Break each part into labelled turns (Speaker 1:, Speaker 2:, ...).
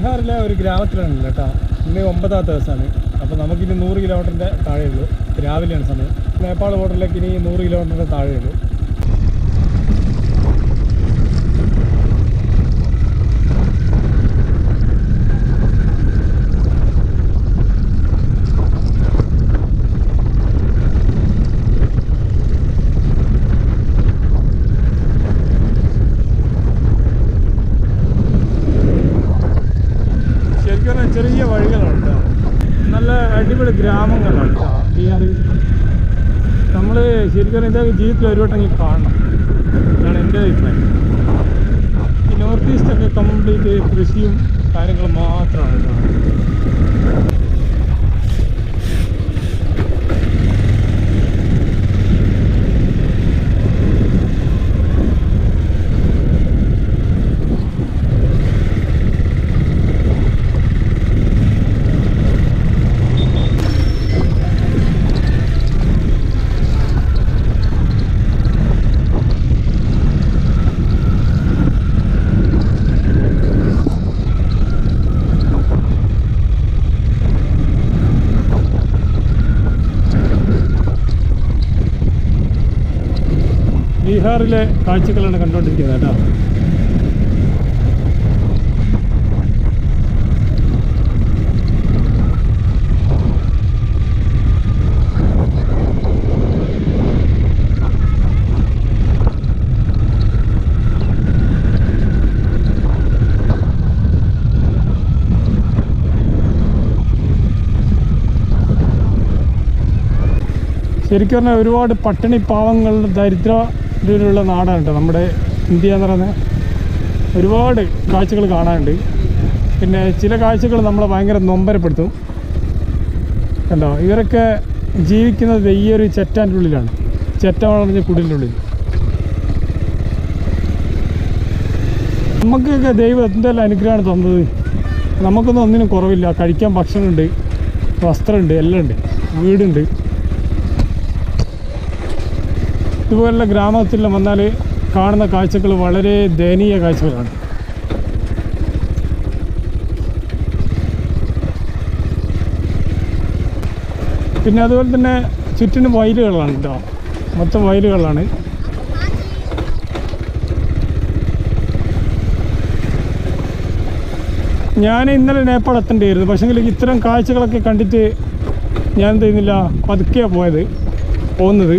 Speaker 1: ബീഹാറിലെ ഒരു ഗ്രാമത്തിലാണ് കേട്ടോ. ഇന്ന് ഒമ്പതാമത്തെ ദിവസമാണ്. അപ്പോൾ നമുക്കിനി നൂറ് കിലോമീറ്ററിന്റെ താഴെയുള്ളൂ. രാവിലെയാണ് സമയം. നേപ്പാൾ ബോർഡറിലേക്ക് ഇനി നൂറ് കിലോമീറ്ററിന്റെ താഴെയുള്ളൂ ശരിക്കും പറഞ്ഞാൽ ചെറിയ വഴികളാണ് കേട്ടോ നല്ല അടിപൊളി ഗ്രാമങ്ങളാണ്. കേട്ടോ നമ്മൾ ശരിക്കും എന്താ ജീവിതത്തിൽ ഒരു വട്ടം ഇങ്ങനെ കാണണം. എന്നാണ് എന്റെ അഭിപ്രായം. ഈ നോർത്ത് ഈസ്റ്റൊക്കെ കംപ്ലീറ്റ് കൃഷിയും കാര്യങ്ങളും മാത്രമാണ് കേട്ടോ ബീഹാറിലെ കാഴ്ചകളാണ് കണ്ടുകൊണ്ടിരിക്കുന്നത് കേട്ടോ. ശരിക്കും പറഞ്ഞാൽ ഒരുപാട് പട്ടിണി പാവങ്ങൾ ദരിദ്രയിലുള്ള നാടാണ് നമ്മുടെ ഇന്ത്യ എന്ന് പറയുന്നത് ഒരുപാട് കാഴ്ചകൾ കാണാനുണ്ട്. പിന്നെ ചില കാഴ്ചകൾ നമ്മളെ ഭയങ്കര നൊമ്പരപ്പെടുത്തും. കണ്ടോ? ഇവരൊക്കെ ജീവിക്കുന്നത് ഒരു ചെറ്റാന്റെ ഉള്ളിലാണ് ചെറ്റ വളർന്ന കുടിലിന്റെ ഉള്ളിൽ നമുക്കൊക്കെ ദൈവം എന്തെല്ലാം അനുഗ്രഹമാണ് തന്നത്? നമുക്കൊന്നും ഒന്നിനും കുറവില്ല. കഴിക്കാൻ ഭക്ഷണമുണ്ട് വസ്ത്രമുണ്ട് എല്ലാം ഉണ്ട്. വീടുണ്ട്. ഇതുപോലുള്ള ഗ്രാമത്തിൽ വന്നാൽ കാണുന്ന കാഴ്ചകൾ വളരെ ദയനീയ കാഴ്ചകളാണ്. പിന്നെ അതുപോലെ തന്നെ ചുറ്റിനും വയലുകളാണ് കേട്ടോ മൊത്തം വയലുകളാണ്. ഞാൻ ഇന്നലെ നേപ്പാൾ എത്തേണ്ടിയായിരുന്നു പക്ഷേങ്കിൽ ഇത്തരം കാഴ്ചകളൊക്കെ കണ്ടിട്ട് ഞാൻ എന്ത് ചെയ്യുന്നില്ല പതുക്കെയാണ് പോയത് പോകുന്നത്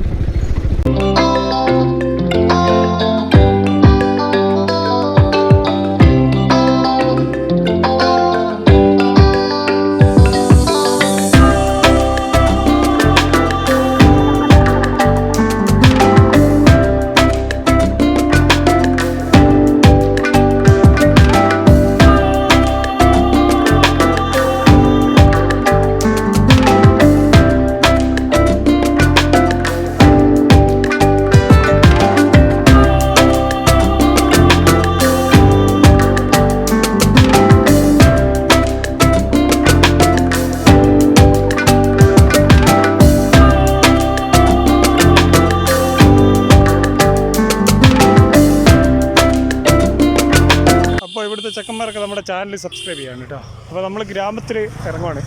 Speaker 1: ഇവിടുത്തെ നമ്മുടെ ചാനൽ സബ്സ്ക്രൈബ് ചെയ്യാണ് കേട്ടോ അപ്പോൾ നമ്മൾ ഗ്രാമത്തിൽ ഇറങ്ങുവാണ്.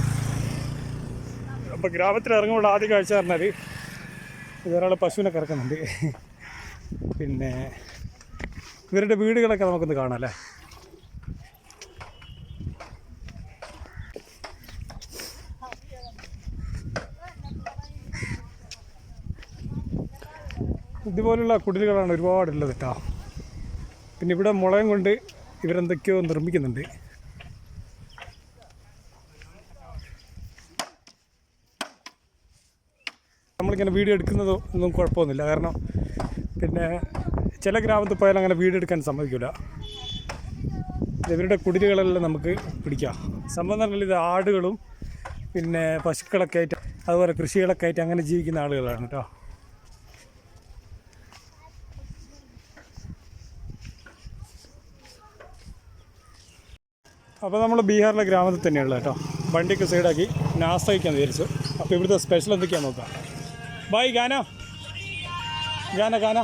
Speaker 1: അപ്പോൾ ഗ്രാമത്തിൽ ഇറങ്ങുമ്പോൾ ആദ്യം കാഴ്ച പറഞ്ഞാൽ ഇതൊരാൾ പശുവിനെ കറക്കുന്നുണ്ട്. പിന്നെ ഇവരുടെ വീടുകളൊക്കെ നമുക്കൊന്ന് കാണാം അല്ലേ? ഇതുപോലുള്ള കുടിലുകളാണ് ഒരുപാടുള്ളത് കേട്ടോ പിന്നെ ഇവിടെ മുളയും കൊണ്ട് ഇവരെന്തൊക്കെയോ നിർമ്മിക്കുന്നുണ്ട്. നമ്മളിങ്ങനെ വീഡിയോ എടുക്കുന്നതോ ഒന്നും കുഴപ്പമൊന്നുമില്ല. കാരണം പിന്നെ ചില ഗ്രാമത്തിൽ പോയാൽ അങ്ങനെ വീഡിയോ എടുക്കാൻ സമ്മതിക്കില്ല ഇവരുടെ കുടിലുകളെല്ലാം നമുക്ക് പിടിക്കാം. സംഭവം എന്ന് പറഞ്ഞാൽ ഇത് ആടുകളും പിന്നെ പശുക്കളൊക്കെ ആയിട്ട് അതുപോലെ കൃഷികളൊക്കെ ആയിട്ട് അങ്ങനെ ജീവിക്കുന്ന ആളുകളാണ് കേട്ടോ. അപ്പോൾ നമ്മൾ ബീഹാറിലെ ഗ്രാമത്തിൽ തന്നെയുള്ള കേട്ടോ. വണ്ടിക്ക് സൈഡാക്കി നാസ്ത കഴിക്കാൻ വിചാരിച്ചു. അപ്പോൾ ഇവിടുത്തെ സ്പെഷ്യൽ എന്തൊക്കെയാണെന്ന് നോക്കാം. ബൈ ഗാന. ഗാന ഗാന.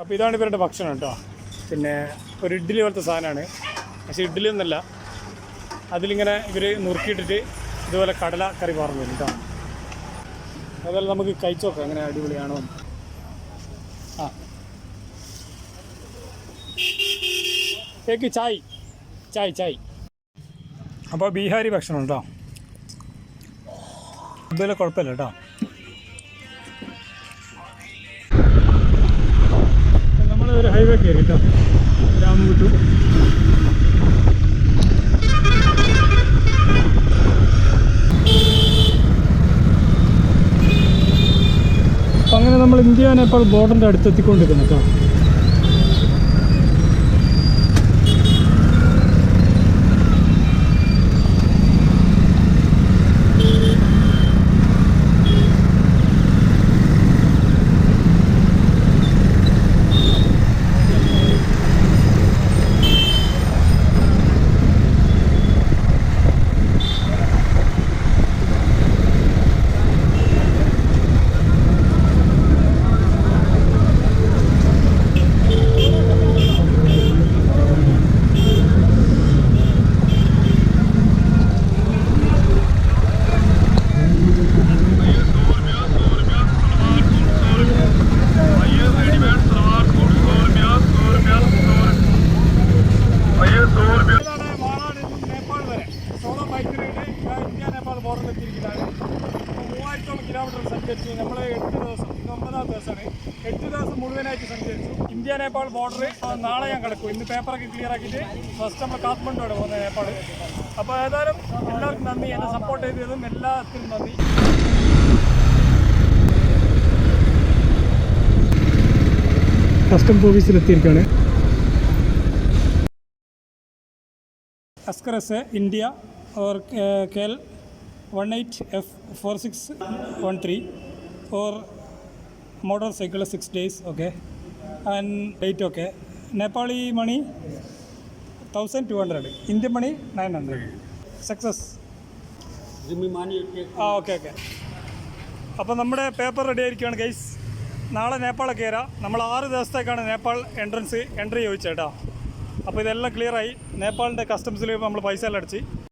Speaker 1: അപ്പോൾ ഇതാണ് ഇവരുടെ ഭക്ഷണം കേട്ടോ. പിന്നെ ഒരു ഇഡ്ഡലി പോലത്തെ സാധനമാണ്. പക്ഷേ ഇഡ്ഡലി ഒന്നല്ല. അതിലിങ്ങനെ ഇവർ നുറുക്കിയിട്ടിട്ട് ഇതുപോലെ കടല കറി പറഞ്ഞു തരും കേട്ടോ. അതുപോലെ നമുക്ക് കഴിച്ചു നോക്കാം. അങ്ങനെ അടിപൊളിയാണോ ആ. ഏക്ക് ചായ്. ചായ് ചായ്. അപ്പോൾ ബീഹാരി ഭക്ഷണം കേട്ടോ കുഴപ്പമില്ല കേട്ടോ. നമ്മൾ ഒരു ഹൈവേ കയറി കേട്ടോ. ഗ്രാമം വിട്ടു. അങ്ങനെ നമ്മൾ ഇന്ത്യ നേപ്പാൾ ബോർഡറിന്റെ അടുത്തെത്തിക്കൊണ്ടിരിക്കുന്നു കേട്ടോ നേപ്പാൾ വരെ സോളോ ബൈക്കിൽ ഇന്ത്യ നേപ്പാൾ ബോർഡറിൽ എത്തിയിരിക്കുന്നതാണ് മൂവായിരത്തോളം കിലോമീറ്റർ സഞ്ചരിച്ചു നമ്മൾ എട്ട് ദിവസം ഇന്ന് ഒമ്പതാം ദിവസമാണ് എട്ട് ദിവസം മുഴുവനായിട്ട് സഞ്ചരിച്ചു ഇന്ത്യ നേപ്പാൾ ബോർഡർ നാളെ ഞാൻ കിടക്കും ഇന്ന് പേപ്പറൊക്കെ ക്ലിയർ ആക്കിയിട്ട് ഫസ്റ്റ് നമ്മൾ കാത്മണ്ഡുവാണ് പോകുന്നത് നേപ്പാൾ അപ്പോൾ ഏതായാലും എല്ലാവർക്കും നന്ദി എന്നെ സപ്പോർട്ട് ചെയ്തതും എല്ലാത്തിനും നന്ദി കസ്റ്റംസ് ഓഫീസിലെത്തിയിരിക്കുകയാണ് अस्कर से इंडिया और केल one eight F four six one three four motorcycle six days okay and date okay Nepali money thousand two hundred Indian money nine hundred success ah okay okay അപ്പം നമ്മുടെ paper ready ആയിരിക്കുകയാണ് guys നാളെ നേപ്പാളൊക്കെ വരാം. നമ്മൾ ആറ് ദിവസത്തേക്കാണ് Nepal entrance entry ചോദിച്ചേട്ടാ അപ്പോൾ ഇതെല്ലാം ക്ലിയറായി നേപ്പാളിന്റെ കസ്റ്റംസിൽ നമ്മൾ പൈസ എല്ലാം അടിച്ച്.